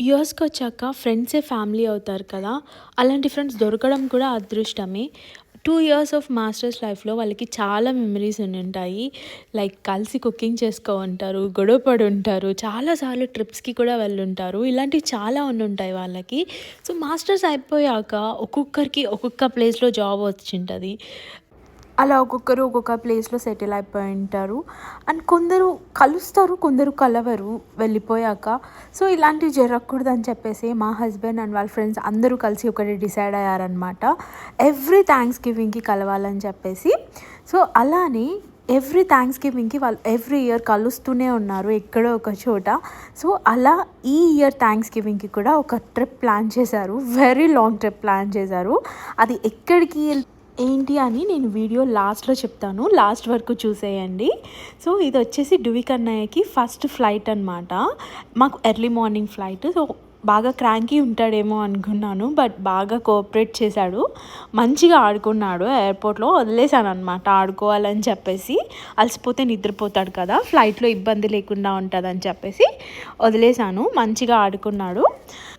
ఇయర్స్కి వచ్చాక ఫ్రెండ్సే ఫ్యామిలీ అవుతారు కదా అలాంటి ఫ్రెండ్స్ దొరకడం కూడా అదృష్టమే. టూ ఇయర్స్ ఆఫ్ మాస్టర్స్ లైఫ్లో వాళ్ళకి చాలా మెమరీస్ ఉంటాయి లైక్ కలిసి కుకింగ్ చేసుకో ఉంటారు గొడవపడి ఉంటారు చాలాసార్లు ట్రిప్స్కి కూడా వెళ్ళుంటారు. ఇలాంటివి చాలా ఉండి ఉంటాయి వాళ్ళకి. సో మాస్టర్స్ అయిపోయాక ఒక్కొక్కరికి ఒక్కొక్క ప్లేస్లో జాబ్ వచ్చింటుంది. అలా ఒక్కొక్కరు ఒక్కొక్క ప్లేస్లో సెటిల్ అయిపోయి ఉంటారు. అండ్ కొందరు కలుస్తారు కొందరు కలవరు వెళ్ళిపోయాక. సో ఇలాంటివి జరగకూడదు అని చెప్పేసి మా హస్బెండ్ అండ్ వాళ్ళ ఫ్రెండ్స్ అందరూ కలిసి ఒకటి డిసైడ్ అయ్యారనమాట ఎవ్రీ థ్యాంక్స్ గివింగ్కి కలవాలని చెప్పేసి. సో అలానే ఎవ్రీ థ్యాంక్స్ గివింగ్కి వాళ్ళు ఎవ్రీ ఇయర్ కలుస్తూనే ఉన్నారు ఎక్కడో ఒక చోట. సో అలా ఈ ఇయర్ థ్యాంక్స్ గివింగ్కి కూడా ఒక ట్రిప్ ప్లాన్ చేశారు. వెరీ లాంగ్ ట్రిప్ ప్లాన్ చేశారు. అది ఎక్కడికి ఏంటి అని నేను వీడియో లాస్ట్లో చెప్తాను లాస్ట్ వరకు చూసేయండి. సో ఇది వచ్చేసి డువి కన్నయ్యకి ఫస్ట్ ఫ్లైట్ అనమాట మాకు ఎర్లీ మార్నింగ్ ఫ్లైట్ సో బాగా క్రాంకీ ఉంటాడేమో అనుకున్నాను బట్ బాగా కోఆపరేట్ చేశాడు. మంచిగా ఆడుకున్నాడు ఎయిర్పోర్ట్లో వదిలేశాను అనమాట ఆడుకోవాలని చెప్పేసి. అలసిపోతే నిద్రపోతాడు కదా ఫ్లైట్లో ఇబ్బంది లేకుండా ఉంటుందని చెప్పేసి వదిలేశాను మంచిగా ఆడుకున్నాడు.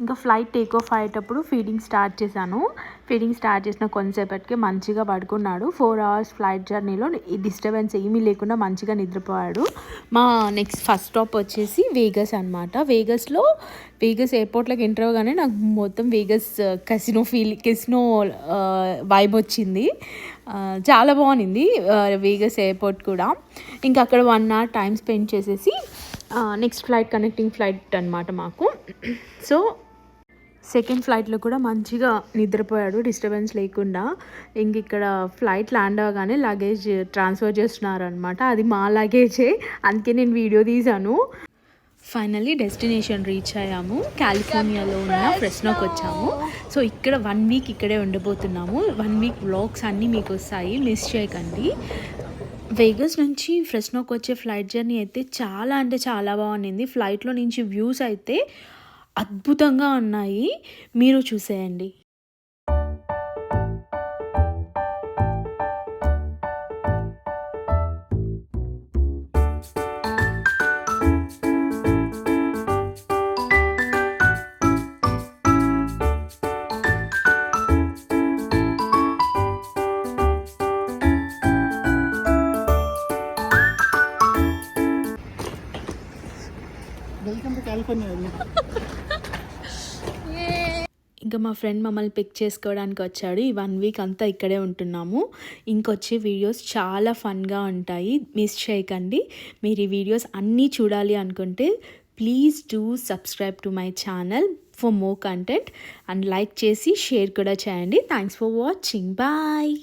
ఇంకా ఫ్లైట్ టేక్ ఆఫ్ అయ్యేటప్పుడు ఫీడింగ్ స్టార్ట్ చేశాను. ఫీడింగ్ స్టార్ట్ చేసిన కొంతసేపటికి మంచిగా పడుకున్నాడు. ఫోర్ అవర్స్ ఫ్లైట్ జర్నీలో ఈ డిస్టర్బెన్స్ ఏమీ లేకుండా మంచిగా నిద్రపోయాడు. మా నెక్స్ట్ ఫస్ట్ స్టాప్ వచ్చేసి వేగస్ అనమాట వేగస్లో వేగస్ ఎయిర్పోర్ట్లోకి ఎంటర్ అవ్వగానే నాకు మొత్తం Vegas casino feel casino vibe వచ్చింది. Uh, చాలా బాగుంది వేగస్ ఎయిర్పోర్ట్ కూడా. ఇంకా అక్కడ వన్ అవర్ టైం స్పెండ్ చేసేసి నెక్స్ట్ ఫ్లైట్ కనెక్టింగ్ ఫ్లైట్ అనమాట మాకు. సో సెకండ్ ఫ్లైట్లో కూడా మంచిగా నిద్రపోయాడు డిస్టర్బెన్స్ లేకుండా. ఇంక ఇక్కడ ఫ్లైట్ ల్యాండ్ అవ్వగానే లగేజ్ ట్రాన్స్ఫర్ చేస్తున్నారు అనమాట అది మా లగేజే అందుకే నేను వీడియో తీశాను. ఫైనల్లీ డెస్టినేషన్ రీచ్ అయ్యాము. కాలిఫోర్నియాలో ఉన్న ఫ్రెస్నోకి వచ్చాము. సో ఇక్కడ వన్ వీక్ ఇక్కడే ఉండబోతున్నాము. వన్ వీక్ వ్లాగ్స్ అన్నీ మీకు వస్తాయి. మిస్ చేయకండి. వేగస్ నుంచి ఫ్రెస్నోకి వచ్చే ఫ్లైట్ జర్నీ అయితే చాలా అంటే చాలా బాగుంది ఫ్లైట్లో నుంచి వ్యూస్ అయితే అద్భుతంగా ఉన్నాయి. మీరు చూసేయండి. వెల్కమ్ టు కాలిఫోర్నియా ఇంకా మా ఫ్రెండ్ మమ్మల్ని పిక్ చేసుకోవడానికి వచ్చాడు. ఈ వన్ వీక్ అంతా ఇక్కడే ఉంటున్నాము. ఇంకొచ్చే వీడియోస్ చాలా ఫన్గా ఉంటాయి. మిస్ చేయకండి. మీరు ఈ వీడియోస్ అన్నీ చూడాలి అనుకుంటే please do subscribe to my channel for more content and like చేసి షేర్ కూడా చేయండి. Thanks for watching. బాయ్.